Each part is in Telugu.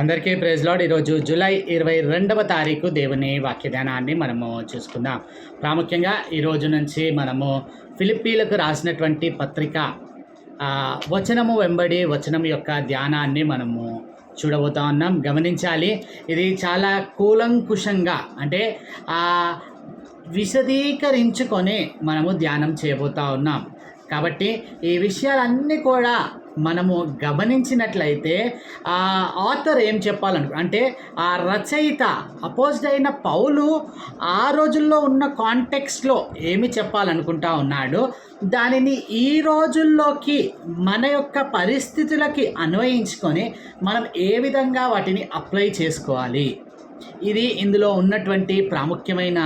అందరికీ ప్రైజ్లాడ్ ఈరోజు జూలై ఇరవై రెండవ తారీఖు దేవుని వాక్యదానాన్ని మనము చూసుకుందాం. ప్రాముఖ్యంగా ఈరోజు నుంచి మనము ఫిలిప్పీలకు రాసినటువంటి పత్రిక వచనము వెంబడి వచనం యొక్క ధ్యానాన్ని మనము చూడబోతా ఉన్నాం. గమనించాలి ఇది చాలా కూలంకుషంగా అంటే విశదీకరించుకొని మనము ధ్యానం చేయబోతా ఉన్నాం. కాబట్టి ఈ విషయాలన్నీ కూడా మనము గమనించినట్లయితే ఆ ఆథర్ ఏం చెప్పాలను అంటే ఆ రచయిత అపోజ్డ్ అయిన పౌలు ఆ రోజుల్లో ఉన్న కాంటెక్స్ట్లో ఏమి చెప్పాలనుకుంటా ఉన్నాడు? దానిని ఈ రోజుల్లోకి మన యొక్క పరిస్థితులకి అన్వయించుకొని మనం ఏ విధంగా వాటిని అప్లై చేసుకోవాలి? ఇది ఇందులో ఉన్నటువంటి ప్రాముఖ్యమైన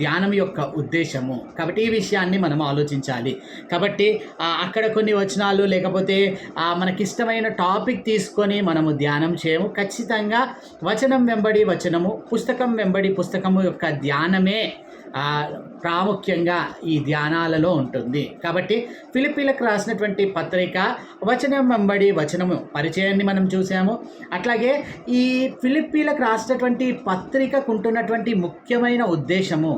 ధ్యానం యొక్క ఉద్దేశము. కాబట్టి ఈ విషయాన్ని మనం ఆలోచించాలి. కాబట్టి అక్కడ కొన్ని వచనాలు లేకపోతే మనకిష్టమైన టాపిక్ తీసుకొని మనము ధ్యానం చేయము. ఖచ్చితంగా వచనం వెంబడి వచనము పుస్తకం వెంబడి పుస్తకము యొక్క ధ్యానమే ప్రాముఖ్యంగా ఈ ధ్యానాలలో ఉంటుంది. కాబట్టి ఫిలిపీలకు రాసినటువంటి పత్రిక వచనం వెంబడి వచనము పరిచయాన్ని మనం చూసాము అట్లాగే ఈ ఫిలిప్పీలకు రాసినటువంటి పత్రికకు ఉంటున్నటువంటి ముఖ్యమైన ఉద్దేశము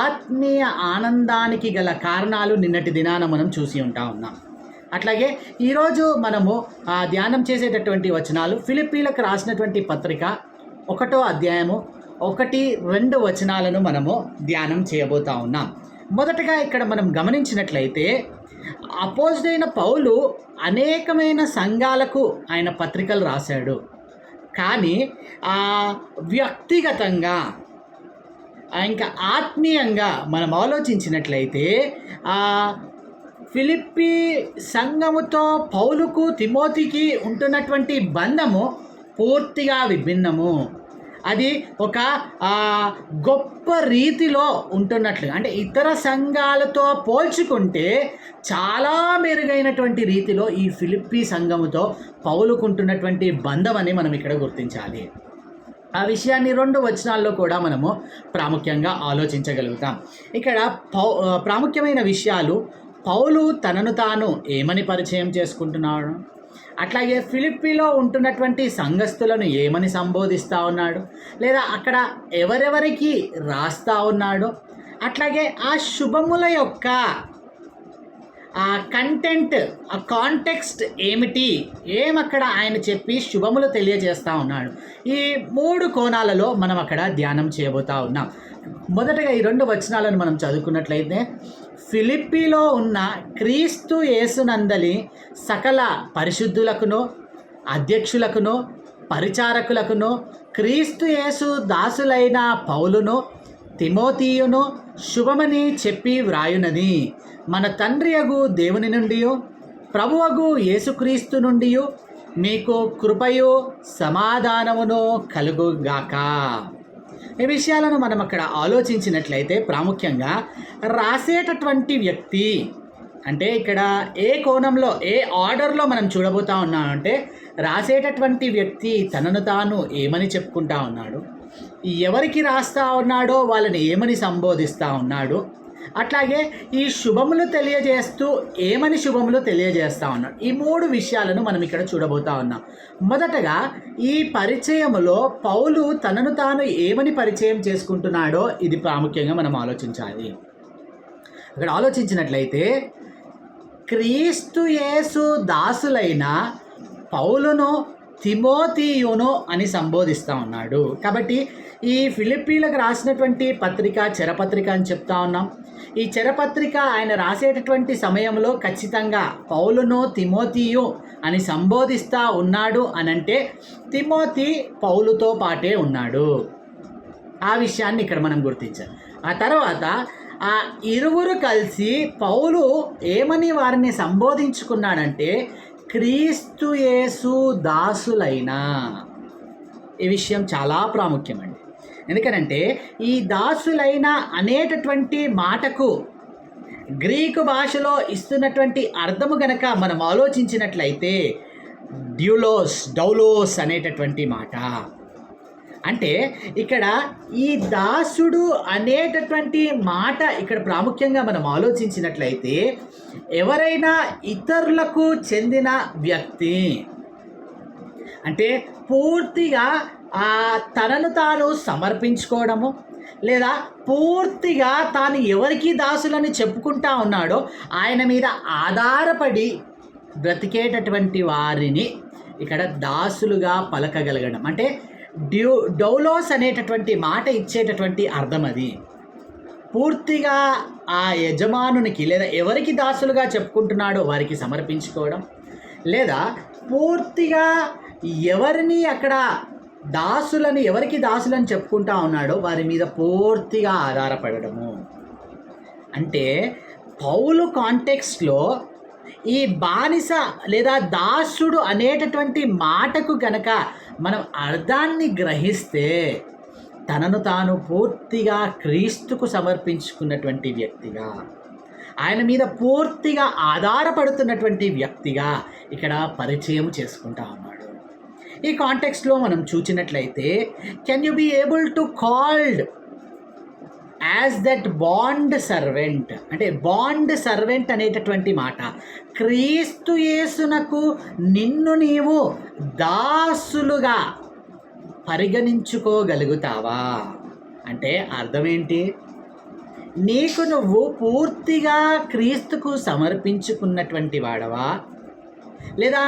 ఆత్మీయ ఆనందానికి గల కారణాలు నిన్నటి దినాన మనం చూసి ఉంటా ఉన్నాం. అట్లాగే ఈరోజు మనము ఆ, ధ్యానం చేసేటటువంటి వచనాలు ఫిలిపీలకు రాసినటువంటి పత్రిక ఒకటో అధ్యాయము ఒకటి రెండు వచనాలను మనము ధ్యానం చేయబోతా ఉన్నాం. మొదటగా ఇక్కడ మనం గమనించినట్లయితే అపోజ్డ్ పౌలు అనేకమైన సంఘాలకు ఆయన పత్రికలు రాశాడు. కానీ ఆ వ్యక్తిగతంగా ఆ, ఇంకా ఆత్మీయంగా మనం ఆలోచించినట్లయితే ఆ ఫిలిప్పి సంఘముతో పౌలుకు తిమోతికి ఉంటున్నటువంటి బంధము పూర్తిగా విభిన్నము. అది ఒక గొప్ప రీతిలో ఉంటున్నట్లు. అంటే ఇతర సంఘాలతో పోల్చుకుంటే చాలా మెరుగైనటువంటి రీతిలో ఈ ఫిలిప్పీ సంఘముతో పౌలుకుంటున్నటువంటి బంధం అని మనం ఇక్కడ గుర్తించాలి. ఆ విషయాన్ని రెండు వచనాల్లో కూడా మనము ప్రాముఖ్యంగా ఆలోచించగలుగుతాం. ఇక్కడ పౌ ప్రాముఖ్యమైన విషయాలు పౌలు తనను తాను ఏమని పరిచయం చేసుకుంటున్నాడు? అట్లాగే ఫిలిప్పీలో ఉంటున్నటువంటి సంఘస్థులను ఏమని సంబోధిస్తూ ఉన్నాడు? లేదా అక్కడ ఎవరెవరికి రాస్తా ఉన్నాడు? అట్లాగే ఆ శుభముల యొక్క ఆ కంటెంట్ ఆ కాంటెక్స్ట్ ఏమిటి? ఏమక్కడ ఆయన చెప్పి శుభములు తెలియజేస్తూ ఉన్నాడు? ఈ మూడు కోణాలలో మనం అక్కడ ధ్యానం చేయబోతా ఉన్నాం. మొదటగా ఈ రెండు వచనాలను మనం చదువుకున్నట్లయితే ఫిలిప్పీలో ఉన్న క్రీస్తు యేసునందలి సకల పరిశుద్ధులకును అధ్యక్షులకును పరిచారకులకును క్రీస్తు యేసు దాసులైన పౌలును తిమోతీయును శుభమని చెప్పి వ్రాయునది. మన తండ్రి అగు దేవుని నుండి ప్రభువగు యేసుక్రీస్తు నుండి మీకు కృపయు సమాధానమును కలుగుగాక. ఈ విషయాలను మనం అక్కడ ఆలోచించినట్లయితే ప్రాముఖ్యంగా రాసేటటువంటి వ్యక్తి అంటే ఇక్కడ ఏ కోణంలో ఏ ఆర్డర్లో మనం చూడబోతా ఉన్నామంటే రాసేటటువంటి వ్యక్తి తనను తాను ఏమని చెప్పుకుంటా ఉన్నాడు? ఎవరికి రాస్తా ఉన్నాడో వాళ్ళని ఏమని సంబోధిస్తూ ఉన్నాడు? అట్లాగే ఈ శుభములు తెలియజేస్తూ ఏమని శుభములు తెలియజేస్తా ఉన్నాడు? ఈ మూడు విషయాలను మనం ఇక్కడ చూడబోతా ఉన్నాం. మొదటగా ఈ పరిచయములో పౌలు తనను తాను ఏమని పరిచయం చేసుకుంటున్నాడో ఇది ప్రాముఖ్యంగా మనం ఆలోచించాలి. అక్కడ ఆలోచించినట్లయితే క్రీస్తు యేసు దాసులైన పౌలును తిమోతియును అని సంబోధిస్తూ ఉన్నాడు. కాబట్టి ఈ ఫిలిప్పీలకు రాసినటువంటి పత్రిక చెరపత్రిక అని చెప్తా ఉన్నాం. ఈ చెరపత్రిక ఆయన రాసేటటువంటి సమయంలో ఖచ్చితంగా పౌలును తిమోతియు అని సంబోధిస్తూ ఉన్నాడు అనంటే తిమోతి పౌలుతో పాటే ఉన్నాడు. ఆ విషయాన్ని ఇక్కడ మనం గుర్తించాలి. ఆ తర్వాత ఆ ఇరువురు కలిసి పౌలు ఏమని వారిని సంబోధించుకున్నాడంటే క్రీస్తు యేసు దాసులైన. ఈ విషయం చాలా ప్రాముఖ్యమండి. ఎందుకనంటే ఈ దాసులైన అనేటటువంటి మాటకు గ్రీకు భాషలో ఇస్తున్నటువంటి అర్థము గనక మనం ఆలోచించినట్లయితే డ్యూలోస్ డౌలోస్ అనేటటువంటి మాట. అంటే ఇక్కడ ఈ దాసుడు అనేటటువంటి మాట ఇక్కడ ప్రాముఖ్యంగా మనం ఆలోచించినట్లయితే ఎవరైనా ఇతరులకు చెందిన వ్యక్తి. అంటే పూర్తిగా ఆ తనను తాను సమర్పించుకోవడము లేదా పూర్తిగా తాను ఎవరికి దాసులని చెప్పుకుంటా ఉన్నాడో ఆయన మీద ఆధారపడి బ్రతికేటటువంటి వారిని ఇక్కడ దాసులుగా పలకగలగడం. అంటే డ్యూ డౌలోస్ అనేటటువంటి మాట ఇచ్చేటటువంటి అర్థం అది. పూర్తిగా ఆ యజమానునికి లేదా ఎవరికి దాసులుగా చెప్పుకుంటున్నాడో వారికి సమర్పించుకోవడం లేదా పూర్తిగా ఎవరిని అక్కడ దాసులను ఎవరికి దాసులని చెప్పుకుంటా ఉన్నాడో వారి మీద పూర్తిగా ఆధారపడము అంటే పౌలు కాంటెక్స్ట్లో ఈ బానిస లేదా దాసుడు అనేటటువంటి మాటకు గనక మనం అర్థాన్ని గ్రహిస్తే తనను తాను పూర్తిగా క్రీస్తుకు సమర్పించుకున్నటువంటి వ్యక్తిగా ఆయన మీద పూర్తిగా ఆధారపడుతున్నటువంటి వ్యక్తిగా ఇక్కడ పరిచయం చేసుకుంటా ఉన్నాడు. ఈ కాంటెక్స్ట్లో మనం చూచినట్లయితే can you be able to called as that bond servant అంటే బాండ్ సర్వెంట్ అనేటటువంటి మాట క్రీస్తు యేసునకు నిన్ను నీవు దాసులుగా పరిగణించుకోగలుగుతావా? అంటే అర్థమేంటి నీకు నువ్వు పూర్తిగా క్రీస్తుకు సమర్పించుకున్నటువంటి వాడవా? లేదా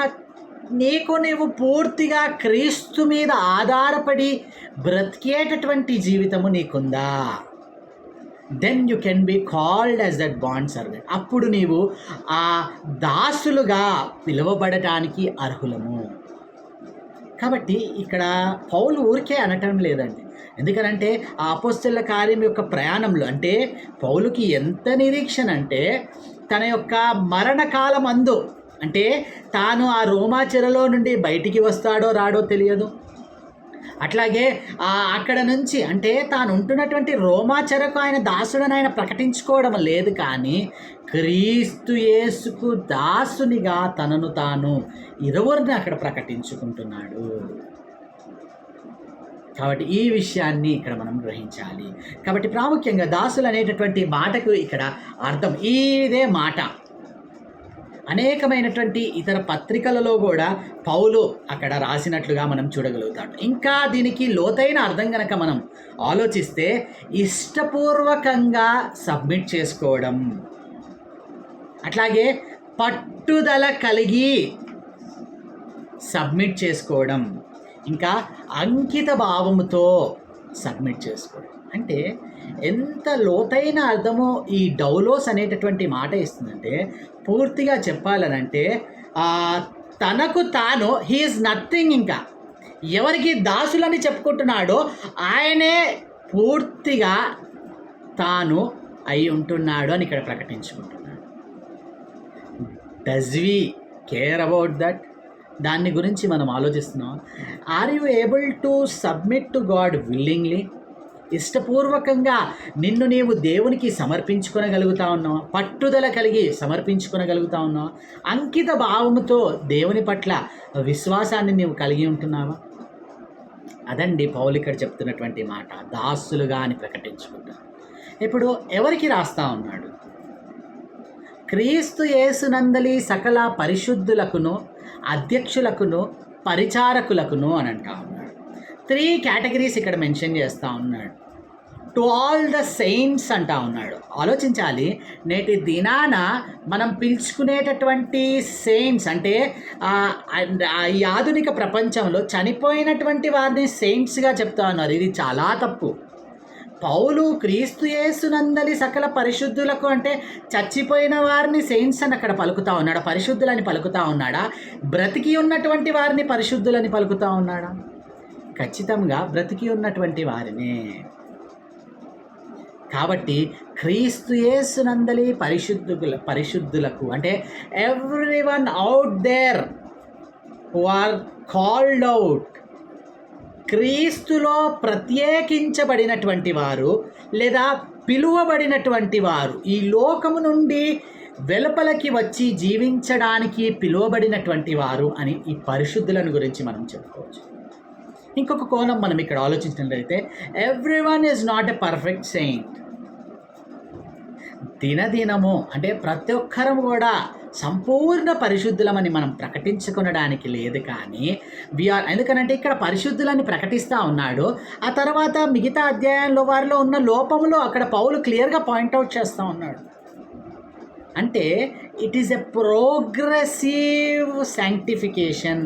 నీకు నీవు పూర్తిగా క్రీస్తు మీద ఆధారపడి బ్రతికేటటువంటి జీవితము నీకుందా? Then you can be called as that bond servant అప్పుడు నీవు ఆ దాసులుగా పిలువబడటానికి అర్హులము. కాబట్టి ఇక్కడ పౌలు ఊరికే అనటం లేదండి. ఎందుకనంటే ఆ అపోస్తుల కార్యం యొక్క ప్రయాణంలో అంటే పౌలుకి ఎంత నిరీక్షణ అంటే తన యొక్క మరణకాలం అందు అంటే తాను ఆ రోమాచెరలో నుండి బయటికి వస్తాడో రాడో తెలియదు. అట్లాగే ఆ అక్కడ నుంచి అంటే తాను ఉంటున్నటువంటి రోమాచరకు ఆయన దాసుడని ఆయన ప్రకటించుకోవడం లేదు కానీ క్రీస్తు యేసుకు దాసునిగా తనను తాను ఇరువురిని అక్కడ ప్రకటించుకుంటున్నాడు. కాబట్టి ఈ విషయాన్ని ఇక్కడ మనం గ్రహించాలి. కాబట్టి ప్రాముఖ్యంగా దాసులు అనేటటువంటి మాటకు ఇక్కడ అర్థం. ఇదే మాట. అనేకమైనటువంటి ఇతర పత్రికలలో కూడా పౌలు అక్కడ రాసినట్లుగా మనం చూడగలుగుతాం. ఇంకా దీనికి లోతైన అర్థం కనుక మనం ఆలోచిస్తే ఇష్టపూర్వకంగా సబ్మిట్ చేసుకోవడం. అట్లాగే పట్టుదల కలిగి సబ్మిట్ చేసుకోవడం. ఇంకా అంకిత భావముతో సబ్మిట్ చేసుకోవడం. అంటే ఎంత లోతైన అర్థమో ఈ డౌలోస్ అనేటటువంటి మాట ఇస్తుందంటే పూర్తిగా చెప్పాలనంటే తనకు తాను హీఈస్ నథింగ్ ఇంకా. ఎవరికి దాసులని చెప్పుకుంటున్నాడో ఆయనే పూర్తిగా తాను అయి ఉంటున్నాడు అని ఇక్కడ ప్రకటించుకుంటున్నాడు. Does we care about that దాన్ని గురించి మనం ఆలోచిస్తున్నాం. Are you able to submit to God willingly ఇష్టపూర్వకంగా నిన్ను నీవు దేవునికి సమర్పించుకొనగలుగుతా ఉన్నావు. పట్టుదల కలిగి సమర్పించుకొనగలుగుతా ఉన్నావు. అంకిత భావముతో దేవుని పట్ల విశ్వాసాన్ని నీవు కలిగి ఉంటున్నావా? అదండి పౌలు ఇక్కడ చెప్తున్నటువంటి మాట. దాసులుగా అని ప్రకటించుకుంటా. ఇప్పుడు ఎవరికి రాస్తా ఉన్నాడు? క్రీస్తు యేసునందలి సకల పరిశుద్ధులకును అధ్యక్షులకును పరిచారకులకును అని అంటా ఉన్నాడు. త్రీ కేటగిరీస్ ఇక్కడ మెన్షన్ చేస్తూ ఉన్నాడు. టు ఆల్ ద సెయింట్స్ అంటా ఉన్నాడు. ఆలోచించాలి నేటి దినాన మనం పిలుచుకునేటటువంటి సెయింట్స్ అంటే ఈ ఆధునిక ప్రపంచంలో చనిపోయినటువంటి వారిని సెయింట్స్గా చెప్తా ఉన్నారు. ఇది చాలా తప్పు. పౌలు క్రీస్తు యేసునందలి సకల పరిశుద్ధులకు అంటే చచ్చిపోయిన వారిని సెయింట్స్ అని అక్కడ పలుకుతా ఉన్నాడా? పరిశుద్ధులని పలుకుతా ఉన్నాడా? బ్రతికి ఉన్నటువంటి వారిని పరిశుద్ధులని పలుకుతా ఉన్నాడా? ఖచ్చితంగా బ్రతికి ఉన్నటువంటి వారిని. కాబట్టి క్రీస్తు యేసునందలి పరిశుద్ధుల పరిశుద్ధులకు అంటే everyone out there who are called out క్రీస్తులో ప్రత్యేకించబడినటువంటి వారు లేదా పిలువబడినటువంటి వారు ఈ లోకము నుండి వెలుపలకి వచ్చి జీవించడానికి పిలువబడినటువంటి వారు అని ఈ పరిశుద్ధులను గురించి మనం చెప్పుకోవచ్చు. ఇంకొక కోణం మనం ఇక్కడ ఆలోచించినట్లయితే everyone is not a perfect saint దినదినము అంటే ప్రతి ఒక్కరం కూడా సంపూర్ణ పరిశుద్ధులమని మనం ప్రకటించుకొనడానికి లేదు కానీ విఆర్ ఎందుకనంటే ఇక్కడ పరిశుద్ధులని ప్రకటిస్తూ ఉన్నాడు. ఆ తర్వాత మిగతా అధ్యాయంలో వారిలో ఉన్న లోపములు అక్కడ పౌలు క్లియర్గా పాయింట్అవుట్ చేస్తూ ఉన్నాడు. అంటే it is a progressive sanctification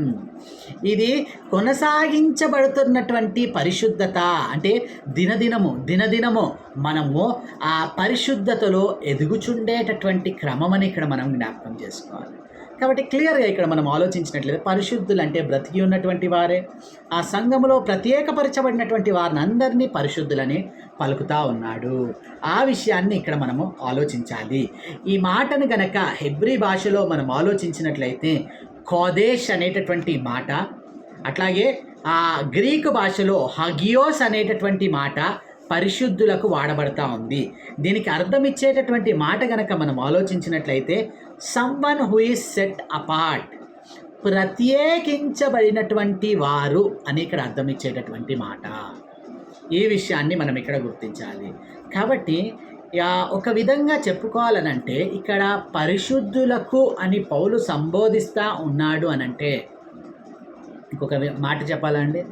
ఇది కొనసాగించబడుతున్నటువంటి పరిశుద్ధత. అంటే దినదినము దినదినము మనము ఆ పరిశుద్ధతలో ఎదుగుచుండేటటువంటి క్రమం అని ఇక్కడ మనం జ్ఞాపకం చేసుకోవాలి. కాబట్టి క్లియర్గా ఇక్కడ మనం ఆలోచించినట్లయితే పరిశుద్ధులు అంటే బ్రతికి ఉన్నటువంటి వారే. ఆ సంఘములో ప్రత్యేకపరచబడినటువంటి వారిని అందరినీ పరిశుద్ధులని పలుకుతా ఉన్నాడు. ఆ విషయాన్ని ఇక్కడ మనము ఆలోచించాలి. ఈ మాటను గనక హెబ్రి భాషలో మనం ఆలోచించినట్లయితే కోదేశ్ అనేటటువంటి మాట అట్లాగే ఆ గ్రీకు భాషలో హగియోస్ అనేటటువంటి మాట పరిశుద్ధులకు వాడబడతా ఉంది. దీనికి అర్థం ఇచ్చేటటువంటి మాట గనక మనం ఆలోచించినట్లయితే సమ్వన్ హూ సెట్ అపార్ట్ ప్రత్యేకించబడినటువంటి వారు అని ఇక్కడ అర్థం ఇచ్చేటటువంటి మాట. ఈ విషయాన్ని మనం ఇక్కడ గుర్తించాలి. కాబట్టి యా, ఒక విధంగా చెప్పుకోవాలనంటే ఇక్కడ పరిశుద్ధులకు అని పౌలు సంబోధిస్తూ ఉన్నాడు అనంటే ఇంకొక మాట చెప్పాలండి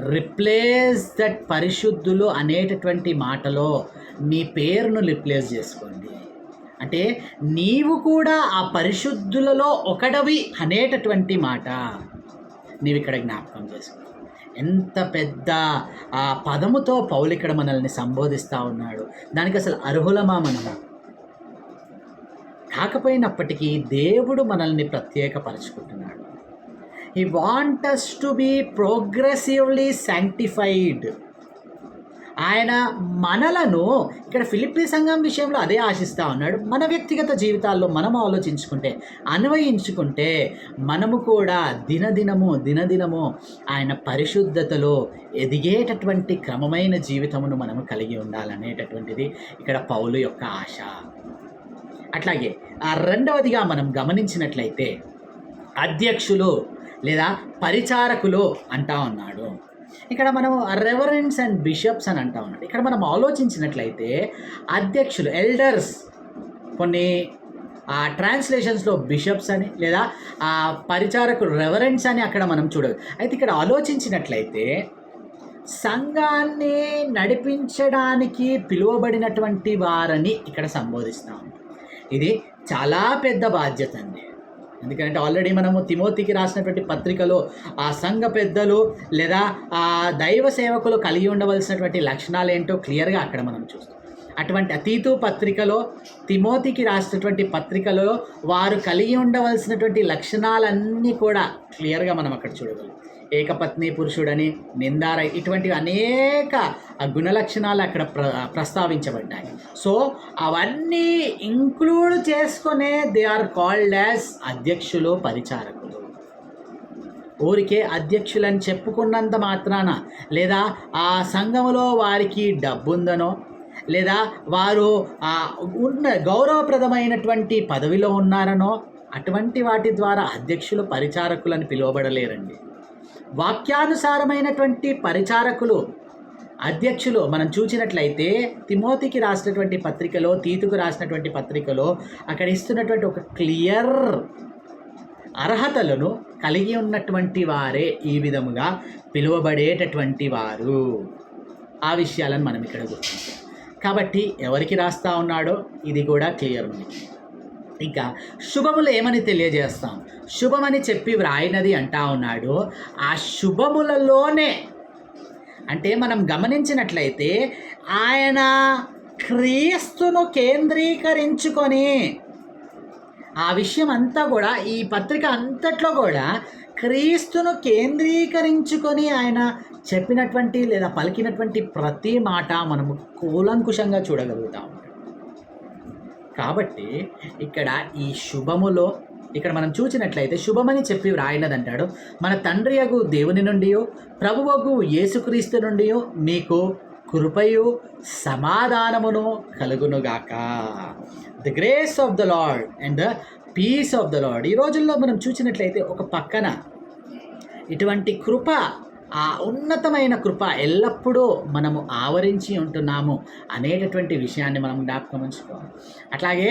రిప్లేస్ దట్ పరిశుద్ధులు అనేటటువంటి మాటలో నీ పేరును రిప్లేస్ చేసుకోండి. అంటే నీవు కూడా ఆ పరిశుద్ధులలో ఒకడవి అనేటటువంటి మాట నీవు ఇక్కడ జ్ఞాపకం చేసుకో. ఎంత పెద్ద ఆ పదముతో పౌలు ఇక్కడ మనల్ని సంబోధిస్తూ ఉన్నాడు. దానికి అసలు అర్హులమా మనము? కాకపోయినప్పటికీ దేవుడు మనల్ని ప్రత్యేకపరచుకుంటున్నాడు. He wants to be progressively sanctified ఆయన మనలను ఇక్కడ ఫిలిప్పీ సంఘం విషయంలో అదే ఆశిస్తూ ఉన్నాడు. మన వ్యక్తిగత జీవితాల్లో మనం ఆలోచించుకుంటే అన్వయించుకుంటే మనము కూడా దినదినము దినదినము ఆయన పరిశుద్ధతలో ఎదిగేటటువంటి క్రమమైన జీవితమును మనము కలిగి ఉండాలనేటటువంటిది ఇక్కడ పౌలు యొక్క ఆశ. అట్లాగే ఆ రెండవదిగా మనం గమనించినట్లయితే అధ్యక్షులు లేదా పరిచారకులు అంటా ఉన్నాడు. ఇక్కడ మనం రెవరెన్స్ అండ్ బిషప్స్ అని అంటా ఉన్నాడు ఇక్కడ మనం ఆలోచించినట్లయితే అధ్యక్షులు ఎల్డర్స్ కొన్ని ఆ ట్రాన్స్లేషన్స్లో బిషప్స్ అని లేదా ఆ పరిచారకులు రెవరెన్స్ అని అక్కడ మనం చూడదు అయితే ఇక్కడ ఆలోచించినట్లయితే సంఘాన్ని నడిపించడానికి పిలువబడినటువంటి వారని ఇక్కడ సంబోధిస్తాం. ఇది చాలా పెద్ద బాధ్యత అండి ఎందుకంటే ఆల్రెడీ మనము తిమోతికి రాసినటువంటి పత్రికలో ఆ సంఘ పెద్దలు లేదా ఆ దైవ సేవకులు కలిగి ఉండవలసినటువంటి లక్షణాలు ఏంటో క్లియర్గా అక్కడ మనం చూస్తాం. అటువంటి అతీతు పత్రికలో తిమోతికి రాసినటువంటి పత్రికలో వారు కలిగి ఉండవలసినటువంటి లక్షణాలన్నీ కూడా క్లియర్గా మనం అక్కడ చూడగలం. ఏకపత్ని పురుషుడని నిందార ఇటువంటి అనేక గుణలక్షణాలు గుణ లక్షణాలు అక్కడ ప్ర ప్రస్తావించబడ్డాయి. సో అవన్నీ ఇంక్లూడ్ చేసుకునే దే ఆర్ కాల్డ్ యాజ్ అధ్యక్షులు పరిచారకులు. ఊరికే అధ్యక్షులని చెప్పుకున్నంత మాత్రాన లేదా ఆ సంఘములో వారికి డబ్బుందనో లేదా వారు ఉన్న గౌరవప్రదమైనటువంటి పదవిలో ఉన్నారనో అటువంటి వాటి ద్వారా అధ్యక్షులు పరిచారకులని పిలువబడలేరండి. వాక్యానుసారమైనటువంటి పరిచారకులు అధ్యక్షులు మనం చూసినట్లయితే తిమోతికి రాసినటువంటి పత్రికలో తీతుకు రాసినటువంటి పత్రికలో అక్కడ ఇస్తున్నటువంటి ఒక క్లియర్ అర్హతలను కలిగి ఉన్నటువంటి వారే ఈ విధముగా పిలువబడేటటువంటి వారు. ఆ విషయాలను మనం ఇక్కడ గుర్తించాం కాబట్టి ఎవరికి రాస్తా ఉన్నాడో ఇది కూడా క్లియర్ ఉంది. ఇంకా శుభములు ఏమని తెలియజేస్తాం? శుభమని చెప్పి వ్రాయినది అంటా ఉన్నాడు. ఆ శుభములలోనే అంటే మనం గమనించినట్లయితే ఆయన క్రీస్తును కేంద్రీకరించుకొని ఆ విషయం అంతా కూడా ఈ పత్రిక అంతట్లో కూడా క్రీస్తును కేంద్రీకరించుకొని ఆయన చెప్పినటువంటి లేదా పలికినటువంటి ప్రతి మాట మనము కూలంకుషంగా చూడగలుగుతాం. కాబట్టి ఇక్కడ ఈ శుభములో ఇక్కడ మనం చూసినట్లయితే శుభమని చెప్పి వ్రాయినదంటాడు. మన తండ్రి అగు దేవుని నుండి ప్రభువగు యేసుక్రీస్తు నుండి మీకు కృపయు సమాధానమును కలుగునుగాక. The grace of the Lord and the peace of the Lord ఈ రోజుల్లో మనం చూసినట్లయితే ఒక పక్కన ఇటువంటి కృప ఆ ఉన్నతమైన కృప ఎల్లప్పుడూ మనము ఆవరించి ఉంటున్నాము అనేటటువంటి విషయాన్ని మనం జ్ఞాపకం ఉంచుకోవాలి. అట్లాగే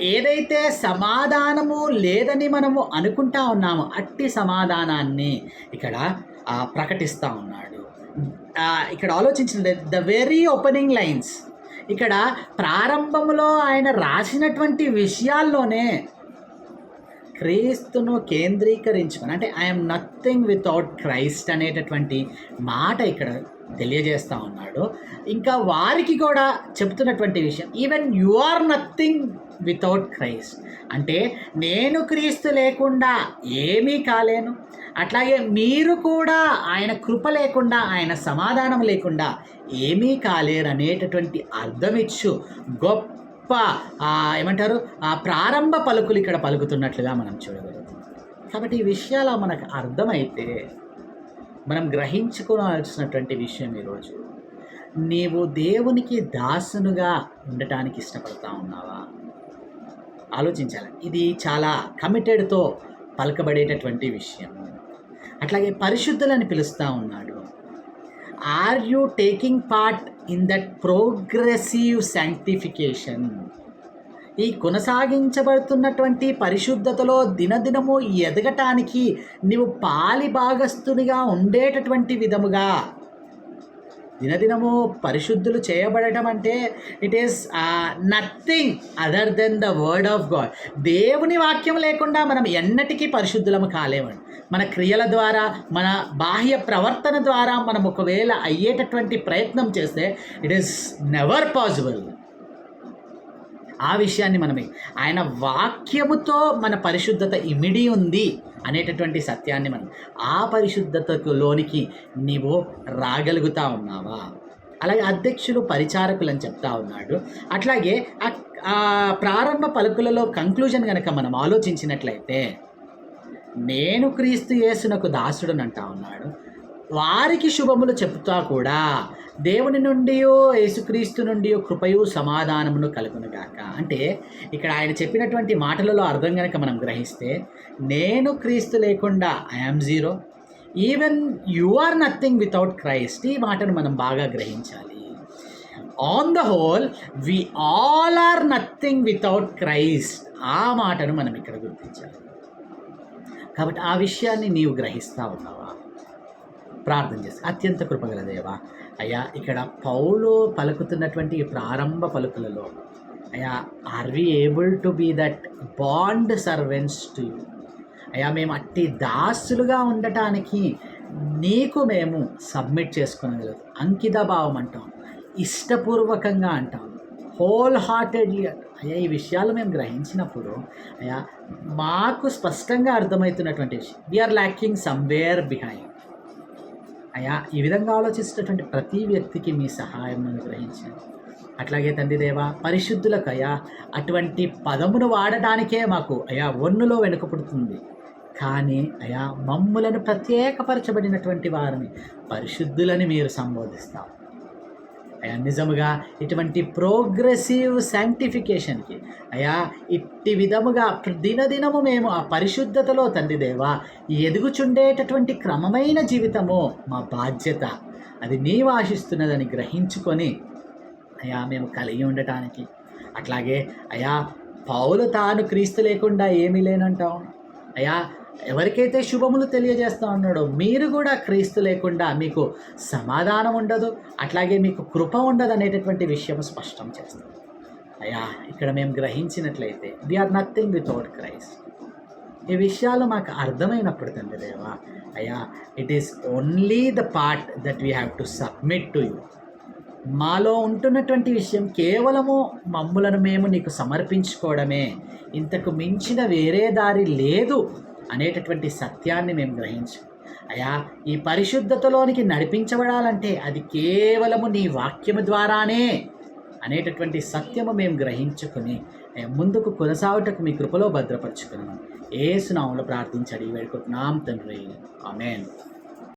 ఏదైతే సమాధానము లేదని మనము అనుకుంటా ఉన్నామో అట్టి సమాధానాన్ని ఇక్కడ ప్రకటిస్తూ ఉన్నాడు. ఇక్కడ ఆలోచించిన ద వెరీ ఓపెనింగ్ లైన్స్. ఇక్కడ ప్రారంభంలో ఆయన రాసినటువంటి విషయాల్లోనే క్రీస్తును కేంద్రీకరించుకొని అంటే ఐఎమ్ నథింగ్ వితౌట్ క్రైస్ట్ అనేటటువంటి మాట ఇక్కడ తెలియజేస్తూ ఉన్నాడు. ఇంకా వారికి కూడా చెప్తున్నటువంటి విషయం even you are nothing without Christ అంటే నేను క్రీస్తు లేకుండా ఏమీ కాలేను. అట్లాగే మీరు కూడా ఆయన కృప లేకుండా ఆయన సమాధానం లేకుండా ఏమీ కాలేరు అనేటటువంటి అర్థమిచ్చు గొప్ప గొప్ప ఏమంటారు ఆ ప్రారంభ పలుకులు ఇక్కడ పలుకుతున్నట్లుగా మనం చూడగలుగుతాం కాబట్టి ఈ విషయాలు మనకు అర్థమైతే మనం గ్రహించుకోవాల్సినటువంటి విషయం ఈరోజు నీవు దేవునికి దాసునుగా ఉండటానికి ఇష్టపడతా ఉన్నావా? ఆలోచించాలి. ఇది చాలా కమిటెడ్తో పలకబడేటటువంటి విషయం అట్లాగే పరిశుద్ధులని పిలుస్తూ ఉన్నాడు. Are you taking part in that progressive sanctification? ఈ కొనసాగించబడుతున్నటువంటి పరిశుద్ధతలో దినదినము ఎదగటానికి నీవు పాలి భాగస్థునిగా ఉండేటటువంటి విధముగా దినదినము పరిశుద్ధులు చేయబడటం అంటే it is nothing other than the word of God దేవుని వాక్యం లేకుండా మనం ఎన్నటికీ పరిశుద్ధులము కాలేమండి. మన క్రియల ద్వారా మన బాహ్య ప్రవర్తన ద్వారా మనం ఒకవేళ అయ్యేటటువంటి ప్రయత్నం చేస్తే ఇట్ ఈస్ నెవర్ పాసిబుల్ ఆ విషయాన్ని మనమే. ఆయన వాక్యముతో మన పరిశుద్ధత ఇమిడి ఉంది. అనేటటువంటి సత్యాన్ని మనం ఆ పరిశుద్ధతకు లోనికి నీవు రాగలుగుతా ఉన్నావా? అలాగే అధ్యక్షులు పరిచారకులు అని చెప్తా ఉన్నాడు. అట్లాగే ఆ- ఆ ప్రారంభ పలుకులలో కంక్లూజన్ కనుక మనం ఆలోచించినట్లయితే నేను క్రీస్తు యేసునకు దాసుడని అంటా ఉన్నాడు. వారికి శుభములు చెప్తా కూడా దేవుని నుండి యేసుక్రీస్తు నుండి కృపయు సమాధానమును కలుగునుగాక అంటే ఇక్కడ ఆయన చెప్పినటువంటి మాటలలో అర్థం కనుక మనం గ్రహిస్తే నేను క్రీస్తు లేకుండా I'm zero even you are nothing without Christ ఈ మాటను మనం బాగా గ్రహించాలి. On the whole we all are nothing without Christ ఆ మాటను మనం ఇక్కడ గుర్తించాలి. కాబట్టి ఆ విషయాన్ని నీవు గ్రహిస్తా ఉన్నావా? ప్రార్థన చేసి అత్యంత కృపగల దేవ అయ్యా ఇక్కడ పౌలు పలుకుతున్నటువంటి ఈ ప్రారంభ పలుకులలో అయ్యా are we able to be that bond servants to you అయ్యా మేము అట్టి దాసులుగా ఉండటానికి నీకు మేము సబ్మిట్ చేసుకునగలదు అంకిత భావం అంటాం ఇష్టపూర్వకంగా అంటాం హోల్ హార్టెడ్లీ అయ్యా ఈ విషయాలు మేము గ్రహించినప్పుడు అయ్యా మాకు స్పష్టంగా అర్థమవుతున్నటువంటి విషయం వీఆర్ ల్యాకింగ్ సమ్వేర్ బిహైండ్ అయ్యా ఈ విధంగా ఆలోచిస్తున్నటువంటి ప్రతి వ్యక్తికి మీ సహాయం అనుగ్రహించండి అట్లాగే తండ్రి దేవా పరిశుద్ధులకు అయా అటువంటి పదమును వాడడానికే మాకు అయా ఒన్నులో వెనుకబడుతుంది. కానీ అయా మమ్ములను ప్రత్యేకపరచబడినటువంటి వారిని పరిశుద్ధులని మీరు సంబోధిస్తారు. అయా నిజముగా ఇటువంటి ప్రోగ్రెసివ్ శాంక్టిఫికేషన్కి అయా ఇట్టి విధముగా దినదినము మేము ఆ పరిశుద్ధతలో తండ్రి దేవా ఎదుగుచుండేటటువంటి క్రమమైన జీవితము మా బాధ్యత. అది నీవు ఆశిస్తున్నదని గ్రహించుకొని అయా మేము కలిగి ఉండటానికి. అట్లాగే అయా పౌలు తాను క్రీస్తు లేకుండా ఏమీ లేనంటావు? అయా ఎవరికైతే శుభములు తెలియజేస్తా ఉన్నాడో మీరు కూడా క్రీస్తు లేకుండా మీకు సమాధానం ఉండదు అట్లాగే మీకు కృప ఉండదు అనేటటువంటి విషయం స్పష్టం చేస్తుంది. అయ్యా ఇక్కడ మేము గ్రహించినట్లయితే we are nothing without Christ ఈ విషయాలు మాకు అర్థమైనప్పుడు తండ్రి దేవా అయ్యా it is only the part that we have to submit to you మాలో ఉంటున్నటువంటి విషయం కేవలము మమ్ములను మేము నీకు సమర్పించుకోవడమే. ఇంతకు మించిన వేరే దారి లేదు. అనేటటువంటి సత్యాన్ని మేము గ్రహించాం. అయా ఈ పరిశుద్ధతలోనికి నడిపించబడాలంటే అది కేవలము నీ వాక్యము ద్వారానే అనేటటువంటి సత్యము మేము గ్రహించుకుని ముందుకు కొనసాగుటకు మీ కృపలో భద్రపరుచుకున్నాం. ఏ సునాములు ప్రార్థించడి వేడుకుంటున్నాం తండ్రి. ఆమెన్.